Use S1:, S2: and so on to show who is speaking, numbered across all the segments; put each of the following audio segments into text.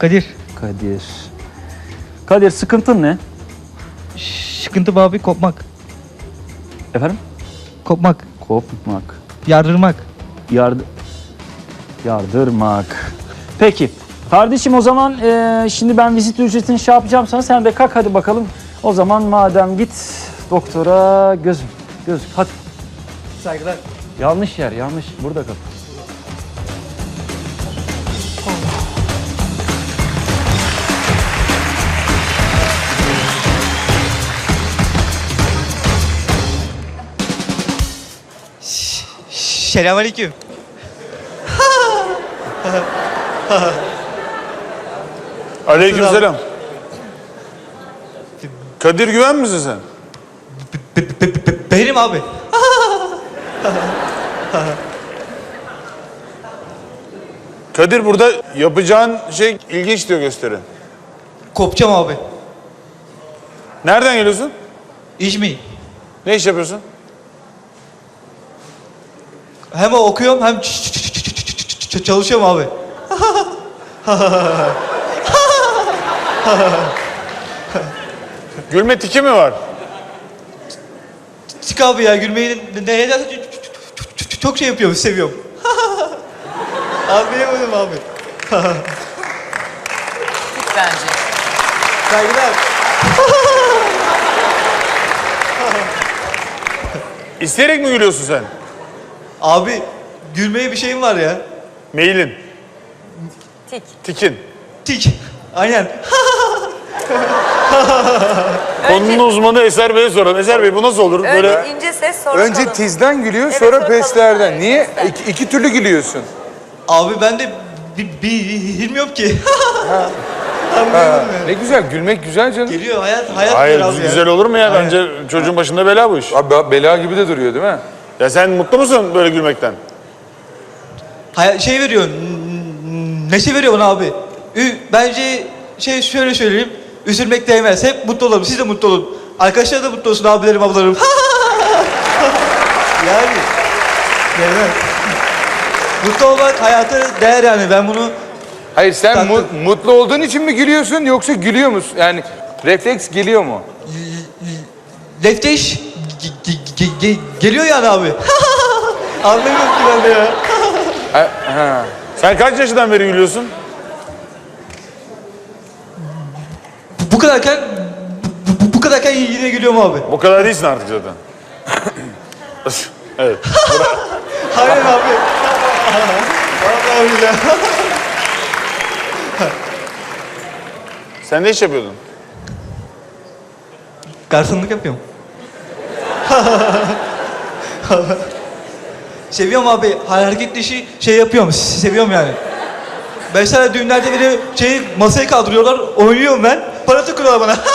S1: Kadir.
S2: Kadir. Kadir sıkıntın ne?
S1: Sıkıntı abi kopmak.
S2: Efendim?
S1: Kopmak.
S2: Kopmak.
S1: Yardırmak.
S2: Yardı yardırmak. Peki. Kardeşim o zaman eee, şimdi ben vizit ücretini şey yapacağım sana. Sen de kalk hadi bakalım. O zaman madem git doktora göz göz hadi.
S1: Saygılar.
S2: Yanlış yer yanlış. Burada kal.
S1: Selamünaleyküm.
S3: Aleykümselam. Kadir Güven misin sen?
S1: Benim abi.
S3: Kadir burada yapacağın şey ilginç diyor gösteri.
S1: Kopacağım abi.
S3: Nereden geliyorsun?
S1: İzmir.
S3: Ne iş yapıyorsun?
S1: Hem okuyorum hem çalışıyorum abi.
S3: Gülme tiki mi var?
S1: Çık abi ya gülmeyi ne çok şey yapıyorum seviyorum. abi yemedim abi.
S4: bence.
S1: Saygılar.
S3: İsteyerek mi gülüyorsun sen?
S1: Abi gülmeye bir şeyim var ya.
S3: Mailin,
S4: Tik.
S3: tikin.
S1: Tik. Aynen.
S3: Konunun uzmanı Eser Bey'e soralım. Eser Bey bu nasıl olur?
S4: Önce
S3: Böyle
S4: ince ses sonra
S5: Önce
S4: kalın.
S5: tizden gülüyor
S4: Evet,
S5: sonra
S4: sonra
S5: peslerden. Niye?
S4: Pesten.
S5: İki, iki türlü gülüyorsun.
S1: Abi ben de bi- bi- bilmiyorum ki.
S5: Ha, ne güzel gülmek güzel canım.
S1: Geliyor hayat hayat
S3: Hayır
S1: biraz ya.
S3: güzel olur mu ya? Bence çocuğun başında bela bu iş.
S5: Abi bela gibi de duruyor değil mi?
S3: Ya sen mutlu musun böyle gülmekten?
S1: Hayat, şey veriyor. n- Neşe veriyor bana abi. Ü- Bence şey şöyle söyleyeyim. Üzülmek değmez. Hep mutlu olalım. Siz de mutlu olun. Arkadaşlar da mutlu olsun abilerim ablalarım. yani. Değmez. Mutlu olmak hayata değer yani. Ben bunu
S5: Hayır sen mu- mutlu olduğun için mi gülüyorsun yoksa gülüyor musun? Yani refleks geliyor mu?
S1: Lefteş ge- ge- ge- ge- geliyor yani abi. Anlamıyorum ki ben de ya.
S5: Ha, ha.
S3: Sen kaç yaşından beri gülüyorsun?
S1: Bu kadarken bu, bu kadarken yine gülüyorum abi.
S3: Bu kadar değilsin artık zaten. evet.
S1: Aynen abi. Vallahi billahi.
S3: Sen ne iş yapıyordun?
S1: Garsonluk yapıyorum. Seviyorum abi. Hareketli işi şey yapıyorum. Seviyorum yani. Mesela düğünlerde biri şey masayı kaldırıyorlar. Oynuyorum ben. Para takıyorlar bana.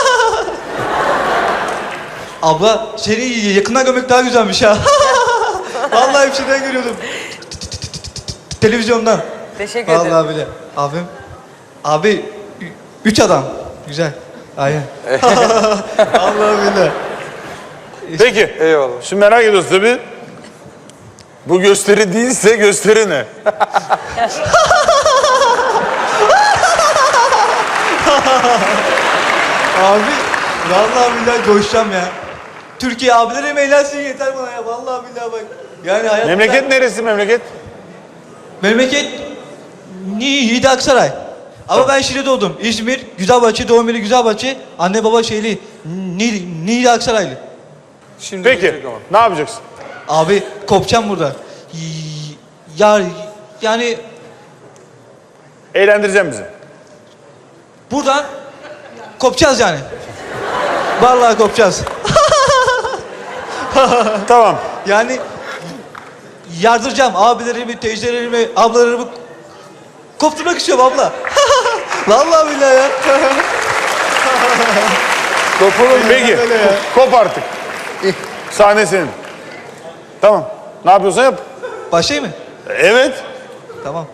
S1: Abla seni yakından görmek daha güzelmiş ha. Vallahi bir şeyden görüyordum. Televizyondan.
S4: Teşekkür ederim.
S1: Vallahi bile. Abim. Abi üç adam. Güzel. Aynen. Vallahi bile.
S3: Peki.
S5: Eyvallah.
S3: Şimdi merak ediyoruz tabii. Bu gösteri değilse gösteri ne?
S1: Abi vallahi billahi coşacağım ya. Türkiye abilerim eğlensin yeter bana ya. Vallahi billahi bak. Yani hayat
S3: Memleket neresi memleket?
S1: Memleket Niğde Aksaray. Ama ben Şile'de doğdum. İzmir, Güzelbahçe, doğum yeri Güzelbahçe. Anne baba şeyli. Niğde Aksaraylı.
S5: Şimdi
S3: Peki.
S5: gelecek ama.
S3: Ne yapacaksın?
S1: Abi kopacağım burada. Y- Ya yani
S3: Eğlendireceğim bizi.
S1: buradan kopacağız yani. Vallahi kopacağız.
S3: Tamam.
S1: Yani yardıracağım abilerimi, teyzelerimi, ablalarımı kopturmak istiyorum abla. Vallahi billahi ya.
S5: Kopalım.
S3: Peki.
S1: Öyle ya.
S3: Kop artık. Sahne senin. Tamam. Ne yapıyorsan yap.
S1: Başlayayım mı?
S3: Evet.
S1: Tamam.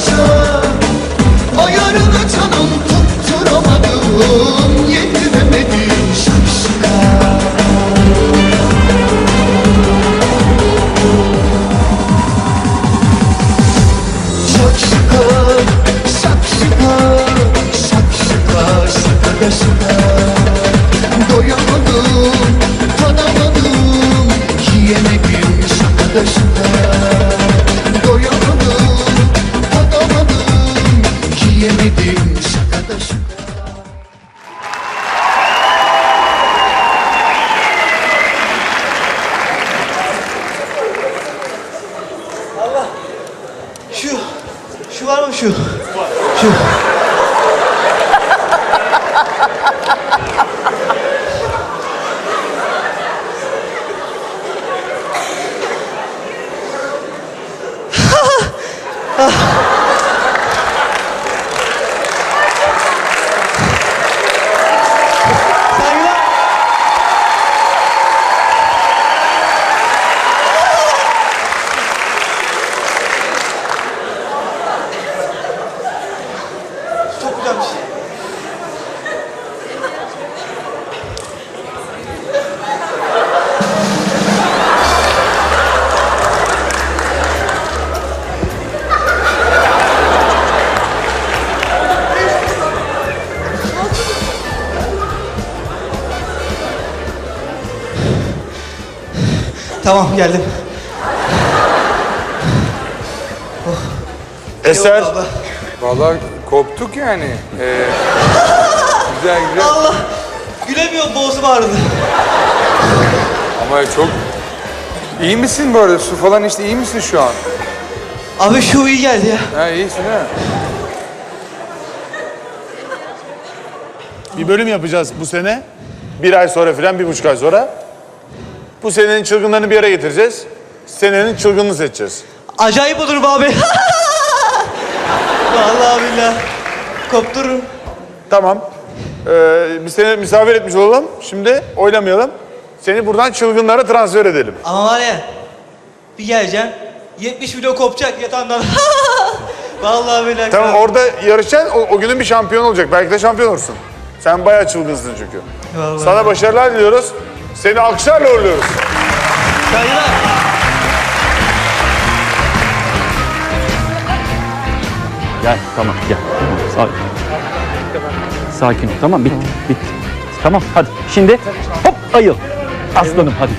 S6: show.
S1: Şu Tamam geldim.
S3: Eser.
S1: Abla.
S5: Vallahi koptuk yani. Ee, güzel güzel.
S1: Allah. Gülemiyorum boğazım ağrıdı.
S5: Ama çok... İyi misin bu arada? Su falan işte iyi misin şu an?
S1: Abi şu iyi geldi ya.
S5: Ha iyisin ha.
S3: Bir bölüm yapacağız bu sene. Bir ay sonra filan, bir buçuk ay sonra. Bu senenin çılgınlarını bir araya getireceğiz. Senenin çılgınını seçeceğiz.
S1: Acayip olurum abi. Vallahi billahi. Koptururum.
S3: Tamam. Ee, biz seni misafir etmiş olalım. Şimdi oynamayalım. Seni buradan çılgınlara transfer edelim.
S1: Ama var ya bir geleceğim 70 kilo kopacak yatağından. Vallahi billahi.
S3: Tamam orada yarışacaksın. O, o günün bir şampiyon olacak. Belki de şampiyon olursun. Sen bayağı çılgınsın çünkü.
S1: Vallahi.
S3: Sana başarılar diliyoruz. Seni alkışlarla uğurluyoruz.
S1: Saygılar.
S2: Gel tamam gel. Tamam, sakin. Sakin ol tamam bitti bitti. Tamam hadi şimdi hop ayıl. Aslanım hadi.